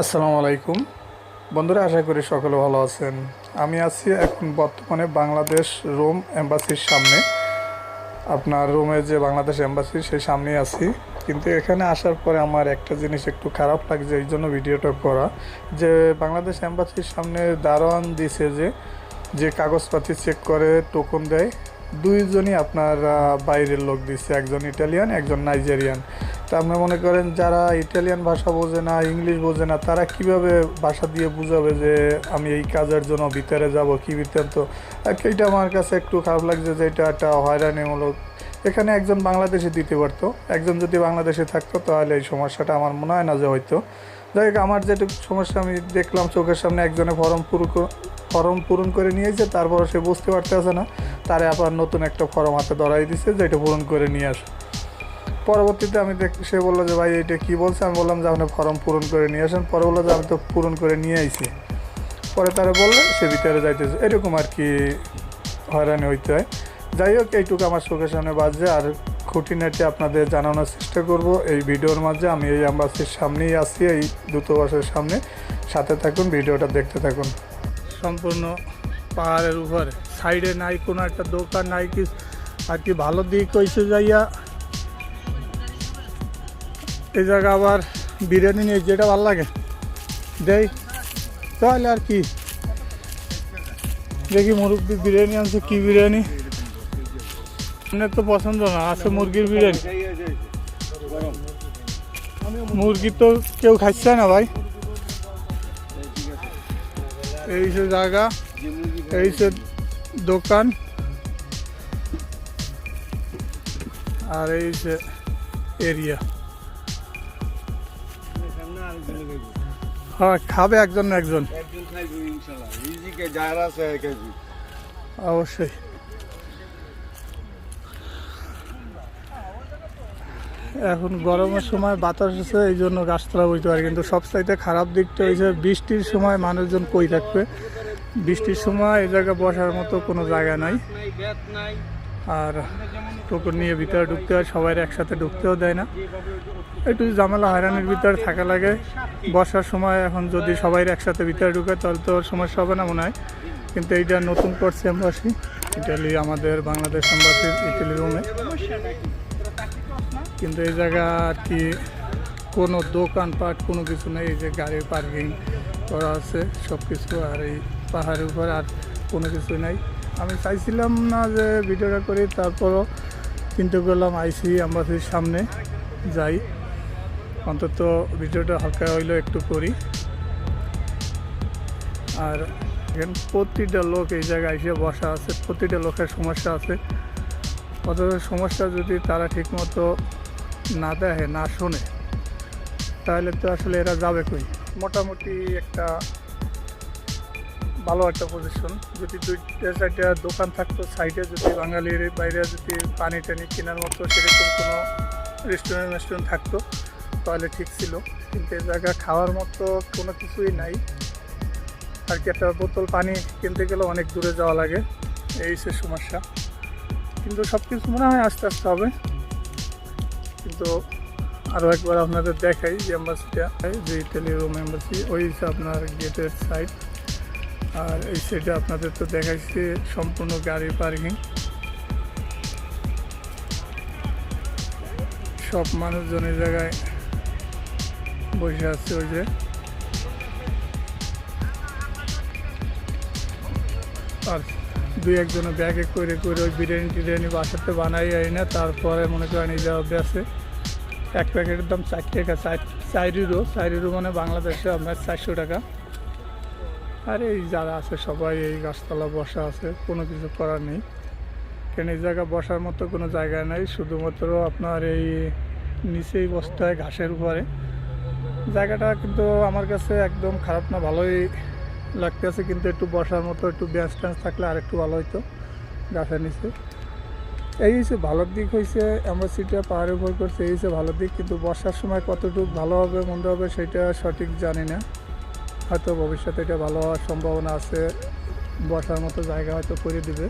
আসসালামু আলাইকুম। বন্ধুরা, আশা করি সকলে ভালো আছেন। আমি আছি এখন বর্তমানে বাংলাদেশ রোম এম্বাসির সামনে। আপনার রোমে যে বাংলাদেশ এম্বাসি, সেই সামনেই আছি। কিন্তু এখানে আসার পরে আমার একটা জিনিস একটু খারাপ লাগছে, এই জন্য ভিডিওটা করা। যে বাংলাদেশ এম্বাসির সামনে দারোয়ান দিছে যে যে কাগজপাতি চেক করে টোকন দেয়। দুইজনই আপনার বাইরের লোক দিচ্ছে একজন ইটালিয়ান একজন নাইজেরিয়ান তা আপনি মনে করেন যারা ইটালিয়ান ভাষা বোঝে না, ইংলিশ বোঝে না, তারা কীভাবে ভাষা দিয়ে বুঝাবে যে আমি এই কাজের জন্য ভিতরে যাব, কি বৃত্তান্ত? এইটা আমার কাছে একটু খারাপ লাগছে যে এটা একটা হয়রানিমূলক। এখানে একজন বাংলাদেশে দিতে পারতো। একজন যদি বাংলাদেশে থাকতো তাহলে এই সমস্যাটা আমার মনে হয় না যে হয়তো যাই হোক, আমার যেটুকু সমস্যা আমি দেখলাম চোখের সামনে একজনে ফর্ম পুরো ফর্ম পূরণ করে নিয়েছে তারপর সে বুঝতে পারতেছে না। তারে আবার নতুন একটা ফর্ম হাতে ধরাই দিছে যে এটা পূরণ করে নিয়ে আসো। পরবর্তীতে আমি সে বলল যে, ভাই, এটা কী বলছে? আমি বললাম, যে, আপনি ফর্ম পূরণ করে নিয়ে আসেন। পরে বলল যে, আমি তো পূরণ করে নিয়ে আইছি। পরে তারা বলল, সে ভিতরে যাইতেছে। এরকম আর কি হয়রানি হইতে হয়। যাই হোক, এইটুকু আমার চোখের সামনে বাজছে। আর খুঁটিনাটি আপনাদের জানানোর চেষ্টা করব। এই ভিডিওর মাঝে আমি এই অ্যাম্বাসির সামনেই আছি, এই দূতাবাসের সামনে। সাথে থাকুন, ভিডিওটা দেখতে থাকুন। সম্পূর্ণ পাহাড়ের উপরে। সাইডে নাই কোনো একটা দোকান, নাই কি আর কি ভালো দিক হয়েছে যাইয়া এই জায়গা আবার বিরিয়ানি নিয়ে যেটা ভালো লাগে। দেই, তাহলে আর কি। দেখি মুরব্বী বিরিয়ানি আনছে, কি বিরিয়ানি? আপনার তো পছন্দ না, আছে মুরগির বিরিয়ানি। মুরগি তো কেউ খাচ্ছে না ভাই। এই সে জায়গা, এই সে দোকান। আর এই সে এরিয়া। হ্যাঁ খাবে একজন না একজন? অবশ্যই। এখন গরমের সময় বাতাস আছে এই জন্য গাছতলা বইতে পারে কিন্তু সবচাইতে খারাপ দিকটা হয়েছে বৃষ্টির সময় মানুষজন কই থাকবে? বৃষ্টির সময় এই জায়গায় বসার মতো কোনো জায়গা নাই। আর টোকন নিয়ে ভিতরে ঢুকতে হয়, সবাই একসাথে ঢুকতেও দেয় না। একটু ঝামেলা হয়রানির ভিতরে থাকা লাগে, বর্ষার সময় এখন যদি সবাই একসাথে ভিতরে ঢুকে, তাহলে তো সমস্যা হবে না মনে হয়। কিন্তু এইটা নতুন করছে এম্বাসি, ইটালি আমাদের বাংলাদেশ এম্বাসির ইটালি রুমে। কিন্তু এই জায়গা আর কি, কোনো দোকানপাট কোনো কিছু নেই, এই যে গাড়ি পার্কিং করা আছে সব কিছু আর এই পাহাড়ের উপর আর কোনো কিছু নাই। আমি চাইছিলাম না যে ভিডিওটা করি, তারপরও চিন্তা করলাম আইসি অ্যাম্বাসির সামনে যাই। অন্তত ভিডিওটা হালকা হইলেও একটু করি। আর এখানে প্রতিটা লোক এই জায়গায় এসে বসা আছে, প্রতিটা লোকের সমস্যা আছে। অথচ সমস্যা যদি তারা ঠিকমতো না দেখে, না শোনে, তাহলে তো আসলে এরা যাবে কই? মোটামুটি একটা ভালো একটা পজিশন যদি দুইটা, চারটা দোকান থাকতো সাইডে যদি বাঙালির বাইরে যদি পানি টানি কেনার মতো সেরকম কোনো রেস্টুরেন্ট রেস্টুরেন্ট থাকতো, তাহলে ঠিক ছিল। কিন্তু এই জায়গা খাওয়ার মতো কোনো কিছুই নাই। আর কি একটা বোতল পানি কিনতে গেলে অনেক দূরে যাওয়া লাগে। এই সে সমস্যা। কিন্তু সব কিছু মনে হয় আস্তে আস্তে হবে। কিন্তু আরও একবার আপনাদের দেখাই যে এম্বাসিটা যে ইটালি রোম এম্বাসি ওই আপনার গেটের সাইড আর এই সাইডে আপনাদের তো দেখাইছে সম্পূর্ণ গাড়ি পার্কিং সব মানুষজন এই জায়গায় বসে আছে ওই যে। আর দুই একজন ব্যাগে করে করে ওই বিরিয়ানি টিরিয়ানি বাসাতে বানাই আই না, তারপরে মনে করেন এই যে অভ্যাসে এক প্যাকেটের দাম চার টাকা ইউরো চার ইউরো মানে বাংলাদেশে আপনার চারশো টাকা। আর এই যারা আছে সবাই এই গাছতলা বসা আছে, কোনো কিছু করার নেই। কেন এই জায়গা বসার মতো কোনো জায়গা নেই, শুধুমাত্র আপনার এই নিচেই বসতে হয় ঘাসের উপরে। জায়গাটা কিন্তু আমার কাছে একদম খারাপ না, ভালোই লাগতেছে, কিন্তু একটু বসার মতো, একটু ব্যাঞ্চ ট্যাঞ্চ থাকলে আর একটু ভালো হতো গাছের নিচে। এই হচ্ছে ভালোর দিক হয়েছে অ্যাম্বাসিটা পাহাড়ের উপর করছে, এই হচ্ছে ভালোর দিক, কিন্তু বর্ষার সময় কতটুকু ভালো হবে, মন্দ হবে, সেটা সঠিক জানি না। হয়তো ভবিষ্যতে এটা ভালো হওয়ার সম্ভাবনা আছে, বসার মতো জায়গা হয়তো করে দিবে।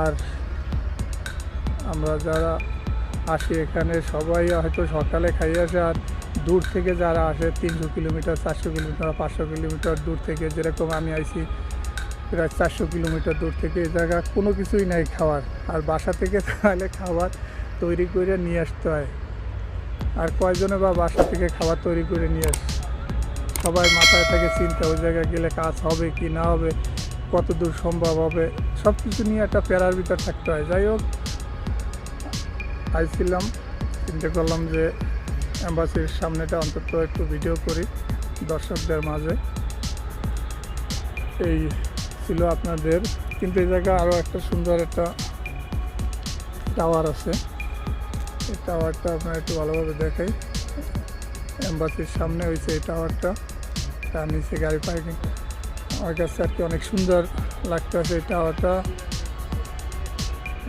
আর আমরা যারা আসি এখানে, সবাই হয়তো সকালে খাই আসে আর দূর থেকে যারা আসে, তিনশো কিলোমিটার, চারশো কিলোমিটার, পাঁচশো কিলোমিটার দূর থেকে, যেরকম আমি আইছি প্রায় চারশো কিলোমিটার দূর থেকে, এই জায়গা কোনো কিছুই নাই খাওয়ার। আর বাসা থেকে তাহলে খাবার তৈরি করে নিয়ে আসতে হয়। আর কয়জনে বা বাসা থেকে খাবার তৈরি করে নিয়ে আসে? সবাই মাথায় থেকে চিন্তা, ওই জায়গায় গেলে কাজ হবে কি না হবে কত দূর সম্ভব হবে? সব কিছু নিয়ে একটা প্যারার ভিতর থাকতে হয়। যাই হোক, আইছিলাম, চিন্তা করলাম যে অ্যাম্বাসির সামনেটা অন্তত একটু ভিডিও করি দর্শকদের মাঝে। এই ছিল আপনাদের, কিন্তু এই জায়গায় আরও একটা সুন্দর একটা টাওয়ার আছে। এই টাওয়ারটা আপনার একটু ভালোভাবে দেখাই। অ্যাম্বাসির সামনে হয়েছে এই টাওয়ারটা তার নিচে গাড়ি পার্কিং আমার কাছে আর কি অনেক সুন্দর লাগতেছে এই টাওয়ারটা।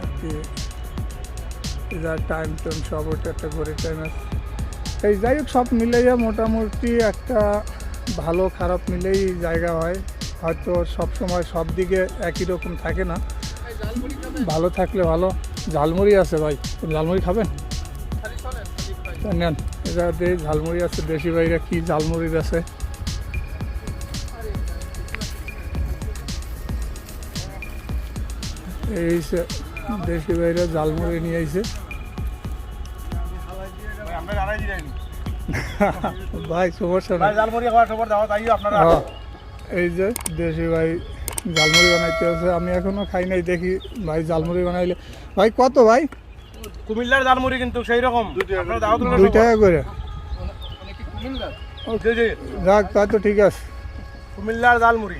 আর কি যার টাইম টাইম সব ওটা একটা ঘড়ির টাইম আছে এই যাই হোক সব মিলাইয়া মোটামুটি একটা ভালো খারাপ মিলেই জায়গা হয়। হয়তো সব সময় সব দিকে একই রকম থাকে না। ভালো থাকলে ভালো। ঝালমুড়ি আছে ভাই ঝালমুড়ি খাবেন নেন এটাতে ঝালমুড়ি আছে। দেশি ভাইরা কী ঝালমুড়ি আছে? এই দেশি বাইরে ঝালমুড়ি নিয়ে আইছে। ভাই সমস্যা ভাই নাই জালমুড়ি এই যে দেশি ভাই ঝালমুড়ি বানাইতে আছে আমি এখনও খাই নাই দেখি ভাই ঝালমুড়ি বানাইলে। ভাই কত ভাই? কুমিল্লার জালমুড়ি কিন্তু সেই রকম। আপনারা দাও তো দুই টাকা করে? যাক তাই তো ঠিক আছে। কুমিল্লার জালমুড়ি জালমুড়ি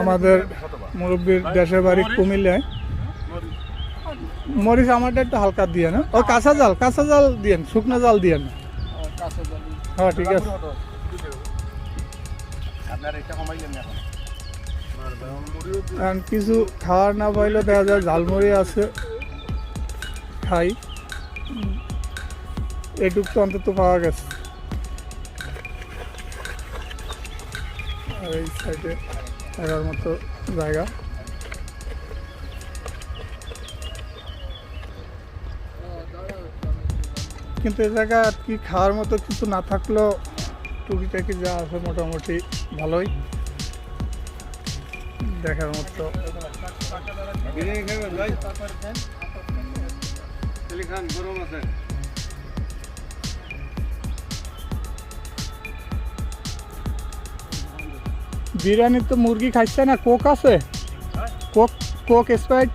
আমাদের মুরব্বীর দেশের বাড়ি কুমিল্লায়। মরিচ আমারটা একটু হালকা দিয়ে না? ও কাঁচা জাল কাঁচা জাল দিয়েন শুকনো জাল দিয়েন হ্যাঁ ঠিক আছে। কিছু খাওয়ার না পাইলে দেখা যায় ঝালমুড়ি আছে, খাই। এটুক তো অন্তত পাওয়া গেছে। এই সাইডে থাকার মতো জায়গা। কিন্তু এই জায়গা আর কি খাওয়ার মতো কিছু না থাকলেও টুকিটাকি যা আছে মোটামুটি ভালোই। দেখার মতো। খান, গরম আছে। বিরিয়ানি তো মুরগি খাইছে না, কোক আছে? Coke Coke Sprite?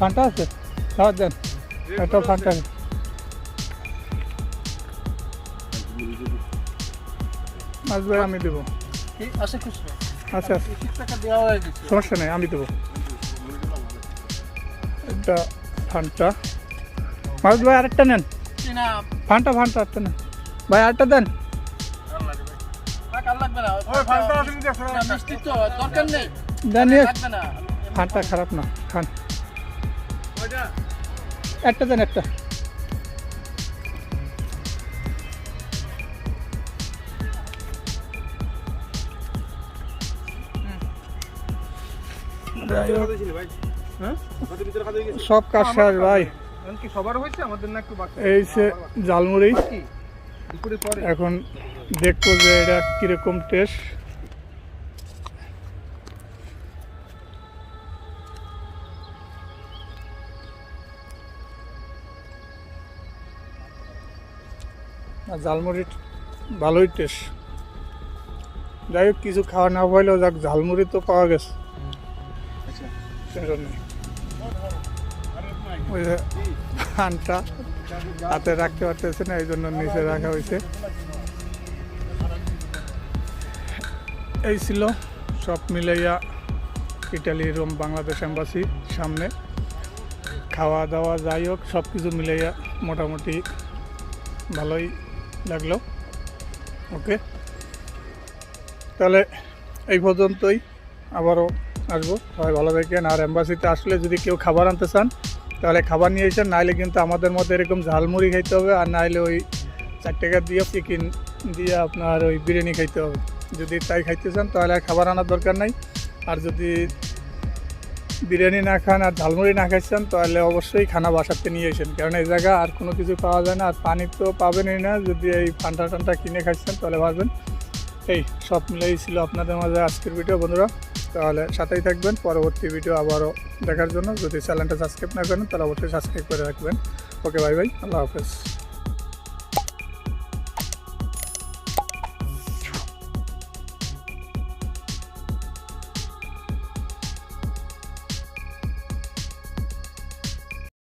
ফান্টা আছে। হ্যাঁ মাছ ভাই আমি দেবো। আচ্ছা সমস্যা নেই, আমি দেবো। একটা ফান্টা। মাছ ভাই আরেকটা নেন। না। ফান্টা ফান্টা একটা নেন ভাই আরেকটা দেন। না ফান্টা না, না খারাপ না খান। একটা দেন একটা। হ্যাঁ? সব কাজ শেষ ভাই। কি সবার হয়েছে? আমাদের না একটু বাকি? এই সে জালমুড়ি পরে? এখন দেখব যে এটা কীরকম টেস্ট। ঝালমুড়ি ভালোই টেস্ট। যাই হোক কিছু খাওয়া না পাইলেও যাক ঝালমুড়ি তো পাওয়া গেছে। সেজন্য ওই যে হাতে রাখতে পারতেছে না এই জন্য নিচে রাখা হয়েছে। এই ছিল সব মিলাইয়া ইটালি, রোম, বাংলাদেশ এম্বাসি সামনে। খাওয়া দাওয়া যাই হোক, সব কিছু মিলাইয়া মোটামুটি ভালোই লাগল। ওকে। তাহলে এই পর্যন্তই, আবারও আসব। সবাই ভালো থাকেন। আর এম্বাসিতে আসলে যদি কেউ খাবার আনতে চান তাহলে খাবার নিয়ে এসেন নাহলে কিন্তু আমাদের মধ্যে এরকম ঝালমুড়ি খাইতে হবে, আর নাহলে ওই চার টাকা দিয়ে চিকেন দিয়ে আপনার ওই বিরিয়ানি খাইতে হবে। যদি তাই খাইতে চান, তাহলে আর খাবার আনার দরকার নাই। আর যদি বিরিয়ানি না খান আর ঝালমুড়ি না খাইছেন, তাহলে অবশ্যই খানা বাসাতে নিয়ে আসেন। কারণ এই জায়গা আর কোনো কিছু পাওয়া যায় না, আর পানি তো পাবেনই না। যদি এই ঠান্ডা ঠান্ডা কিনে খাইছেন, তাহলে ভাববেন, এই সব মিলেই ছিল আপনাদের মাঝে আজকের ভিডিও বন্ধুরা তাহলে সাথেই থাকবেন। পরবর্তী ভিডিও আবারও দেখার জন্য। যদি চ্যানেলটা সাবস্ক্রাইব না করেন, তাহলে অবশ্যই সাবস্ক্রাইব করে রাখবেন। ওকে বাই বাই আল্লাহ হাফেজ।